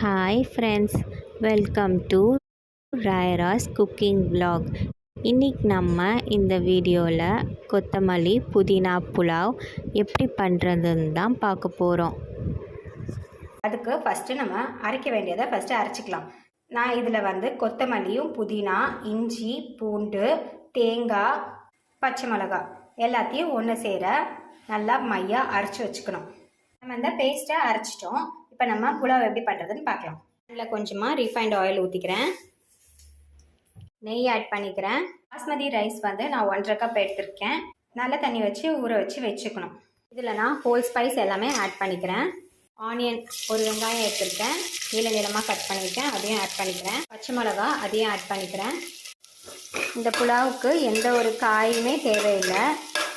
Hi friends welcome to Rayaras cooking vlog. இன்றைக்கி நம்ம இந்த வீடியோவில் கொத்தமல்லி புதினா புலாவ் எப்படி பண்ணுறதுன்னு தான் பார்க்க போகிறோம் அதுக்கு ஃபஸ்ட்டு நம்ம அரைக்க வேண்டியதை ஃபஸ்ட்டு அரைச்சிக்கலாம். நான் இதில் வந்து கொத்தமல்லியும் புதினா இஞ்சி பூண்டு தேங்காய் பச்சை மிளகாய் எல்லாத்தையும் ஒன்று சேர நல்லா மையாக அரைச்சி வச்சுக்கணும். நம்ம இந்த பேஸ்ட்டை அரைச்சிட்டோம். இப்போ நம்ம புலாவ் எப்படி பண்ணுறதுன்னு பார்க்கலாம். இதில் கொஞ்சமாக ரீஃபைண்ட் ஆயில் ஊற்றிக்கிறேன் நெய் ஆட் பண்ணிக்கிறேன். பாஸ்மதி ரைஸ் வந்து நான் ஒன்றரை கப் எடுத்திருக்கேன். நல்ல தண்ணி வச்சு ஊற வச்சு வச்சுக்கணும். இதில் நான் ஹோல் ஸ்பைஸ் எல்லாமே ஆட் பண்ணிக்கிறேன். ஆனியன் ஒரு வெங்காயம் எடுத்திருக்கேன். நீள நீளமாக கட் பண்ணியிருக்கேன் அதையும் ஆட் பண்ணிக்கிறேன். பச்சை மிளகா அதையும் ஆட் பண்ணிக்கிறேன். இந்த புலாவுக்கு எந்த ஒரு காயுமே தேவையில்லை.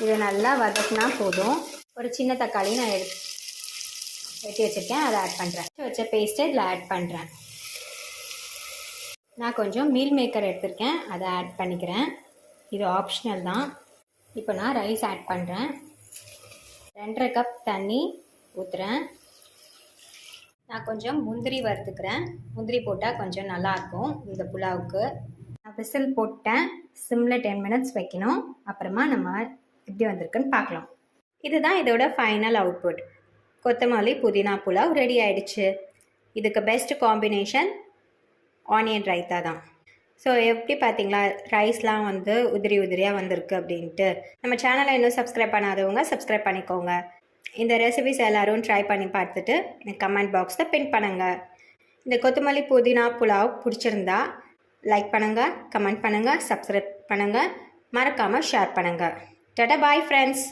இது நல்லா வதக்குனா போதும். ஒரு சின்ன தக்காளி நான் எடுத்து வெட்டி வச்சுருக்கேன் அதை ஆட் பண்ணுறேன் வச்ச பேஸ்ட்டை இதில் ஆட் பண்ணுறேன் நான் கொஞ்சம் மீல் மேக்கர் எடுத்திருக்கேன் அதை ஆட் பண்ணிக்கிறேன். இது ஆப்ஷனல் தான். இப்போ நான் ரைஸ் ஆட் பண்ணுறேன் ரெண்டரை கப் தண்ணி ஊற்றுறேன் நான் கொஞ்சம் முந்திரி வறுத்துக்கிறேன். முந்திரி போட்டால் கொஞ்சம் நல்லாயிருக்கும் இந்த புலாவுக்கு. நான் விசில் போட்டேன். சிம்மில் டென் மினிட்ஸ் வைக்கணும். அப்புறமா நம்ம எப்படி வந்திருக்குன்னு பார்க்கலாம். இதுதான் இதோட ஃபைனல் அவுட்புட் கொத்தமல்லி புதினா புலாவ் ரெடி ஆயிடுச்சு. இதுக்கு பெஸ்ட் காம்பினேஷன் ஆனியன் ரைத்தா தான். ஸோ எப்படி பார்த்தீங்களா? ரைஸ்லாம் வந்து உதிரி உதிரியாக வந்திருக்கு அப்படின்ட்டு. நம்ம சேனலை இன்னும் சப்ஸ்கிரைப் பண்ணாதவங்க சப்ஸ்கிரைப் பண்ணிக்கோங்க. இந்த ரெசிபிஸ் எல்லோரும் ட்ரை பண்ணி பார்த்துட்டு எனக்கு கமெண்ட் பாக்ஸில் பின் பண்ணுங்கள் இந்த கொத்தமல்லி புதினா புலாவ் பிடிச்சிருந்தா லைக் பண்ணுங்கள் கமெண்ட் பண்ணுங்கள் சப்ஸ்கிரைப் பண்ணுங்கள் மறக்காமல் ஷேர் பண்ணுங்கள் டடா பாய் ஃப்ரெண்ட்ஸ்